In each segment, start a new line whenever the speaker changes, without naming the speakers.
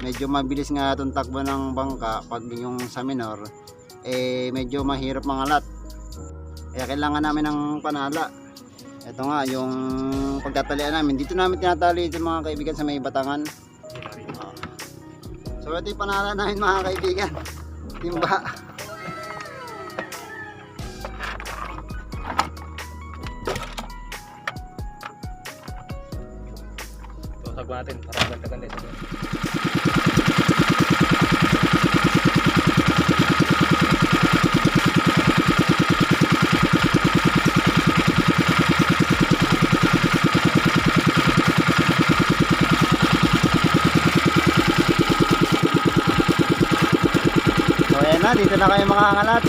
medyo mabilis nga itong takbo ng bangka pag yung sa minor eh medyo mahirap mangalat kaya kailangan namin ng panala. Ito nga yung pagtatalian namin. Dito namin tinatali ito mga kaibigan sa may batangan. So ito yung panala namin mga kaibigan. Timba.
Sagwa natin. Para ganda-ganda ito.
Na dito na kayo mga angalat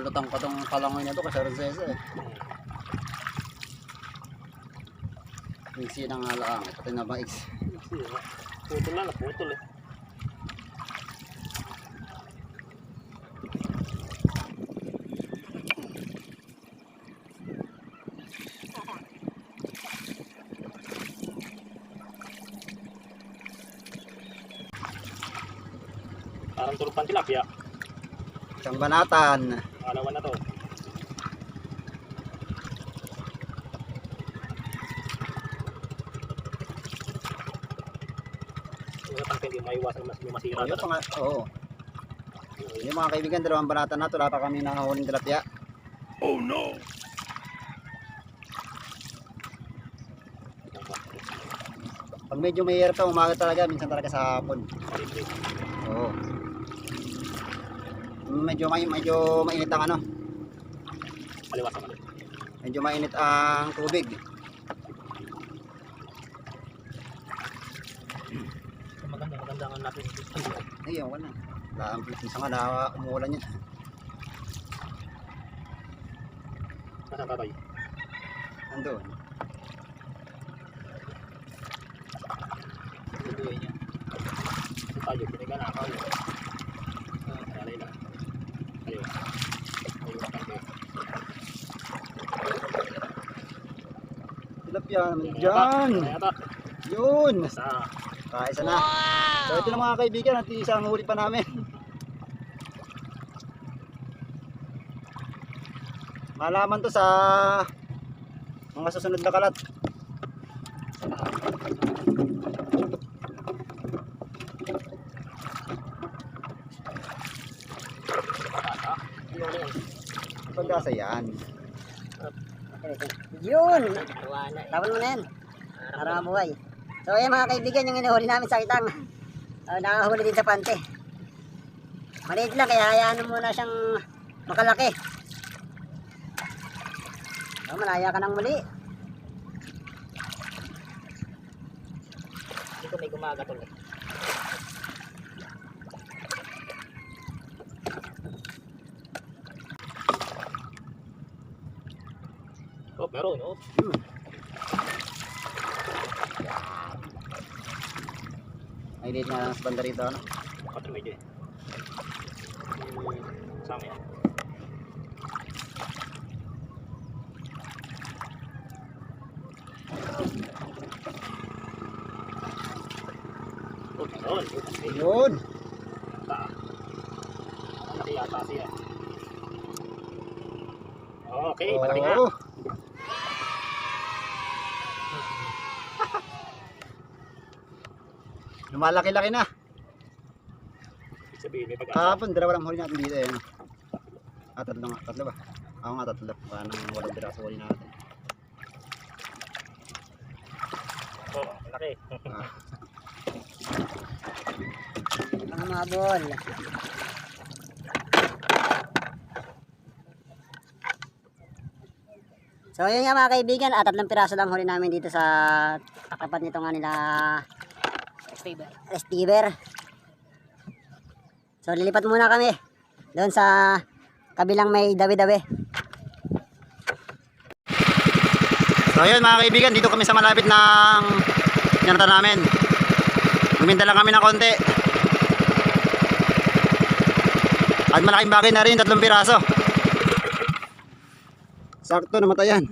lutang pa tong kalangoy na to kasi Rosesa eh Mixi ng alaang pati na X
Putol na, naputol eh. Parang tulog pang tilapia.
isang banatan
Alawan na to. Yung tangke hindi maiwasan mas may masira
Ayun, mga, oo. Yung mga kaibigan, dalawang banatan na pa kami nakahuling tilapia. Pag medyo may hirap ka, umaga talaga, minsan talaga sa hapon. Oo. Medyo may medyo mainit ang ano,
Kaliwas naman.
medyo mainit ang tubig.
Maganda, maganda. Langan natin.
Ayun, wala. Laan, minsan nga na umuulan yan.
Nasaan tatay?
Andun.
Tutuloy niya. Tayo, piniga na ako. Ah, alay lang. Ayun. Ayun, kape. Ayun
dyan. Yun.
Isa.
Kaisa na. So ito na mga kaibigan at isang huli pa namin. Malaman to sa mga susunod na kalat. Pagkasa yan.
Yun! Tawal mo na yan. Para mabuhay. So ayan mga kaibigan, yung inuhuli namin sa itang uh, nakahuli din sa pante. Maliit lang, kaya hayaan mo muna siyang makalaki. So, malaya ka ng muli.
Dito may gumagatol eh. Oh, meron, oh.
May liit na lang sa banda rito. Ano?
Bakit medyo eh. Sama yan. Oh.
Yun.
Ta. Malaki yata siya. Okay, malaki nga.
Lumalaki-laki na.
Sabihin, may pag-asa.
Kahapon, dalawa lang huli natin dito eh. Ah, tatlo nga. Tatlo ba? Ako nga tatlo. Baka nang walang piraso huli natin.
Oh, malaki.
Ah,
Mga mabol. So yun nga mga kaibigan, at tatlong piraso lang huli namin dito sa tapat nito nga nila
Stable.
receiver. So lilipat muna kami doon sa kabilang may dawi-dawi.
So ayun mga kaibigan, dito kami sa malapit ng janata namin. Buminta lang kami ng konti. At malaking bagay na rin, tatlong piraso. Sakto, namatayan.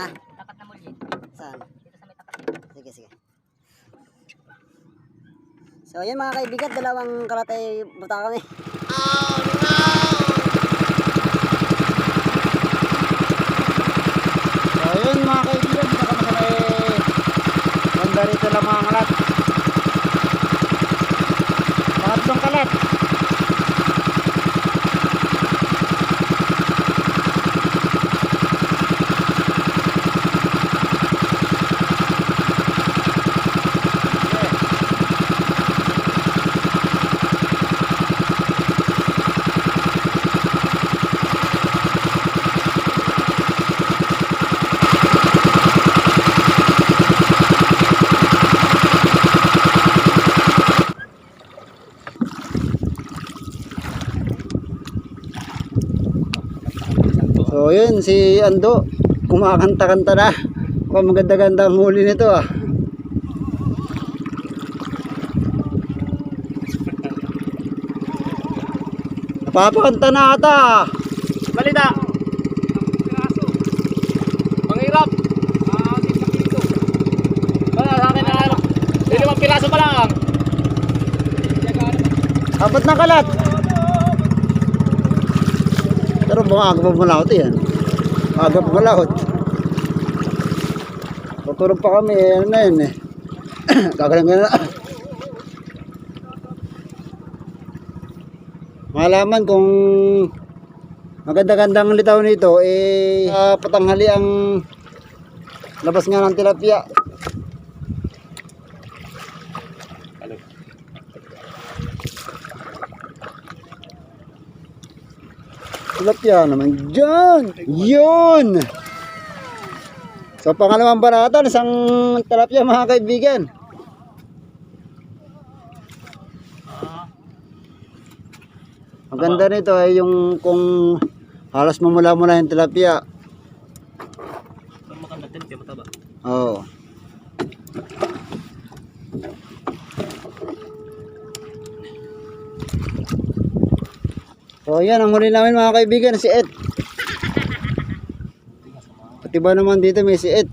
Ha?
Takat na muli.
Saan?
Dito sa may takat.
Sige, sige. So, yun mga kaibigan, dalawang karatay buta kami.
So ayun mga kaibigan, dito kami sa may banda rito lang mga kalat. Pangatlong kalat. So yun, si Ando, kumakanta-kanta na. Kung maganda-ganda ang huli nito ah. Napapakanta na ata.
Balita! Panghirap! Ah. Wala, sa akin na ano. Limang piraso pa lang.
Apat na kalat. Pero mga aga pa malahot yan. Aga pa malahot. Tutulog pa kami, eh, ano na yun eh. Gagalang na. Malaman kung maganda-gandang litaw nito, eh, ah, patanghali ang labas nga ng tilapia. Tilapia naman dyan. Yun! So pangalawang baratan, isang tilapia mga kaibigan. Maganda nito ay yung kung halos mamula-mula yung tilapia.
Maganda din, kaya mataba.
Oo. So yan, ang huli namin mga kaibigan, si Ed. Pati ba naman dito may si Ed.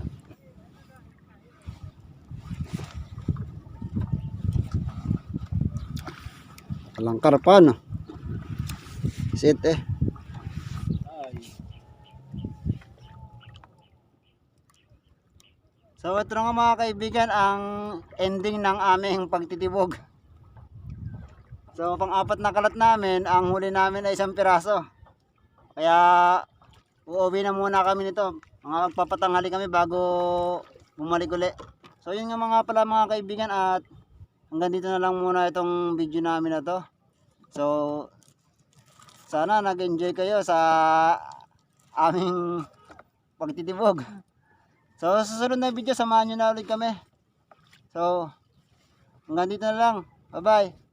Walang karpa, no? Si Ed eh. So ito nga mga kaibigan ang ending ng aming pagtitibog. So pang-apat na kalat namin, ang huli namin ay isang piraso. Kaya uuwi na muna kami nito. Mga magpapatanghali kami bago bumalik uli. So yun nga mga pala mga kaibigan at hanggang dito na lang muna itong video namin na to. So sana nag-enjoy kayo sa aming pagtitibog. So, sa susunod na video, samahan nyo na ulit kami. So, hanggang dito na lang. Bye-bye.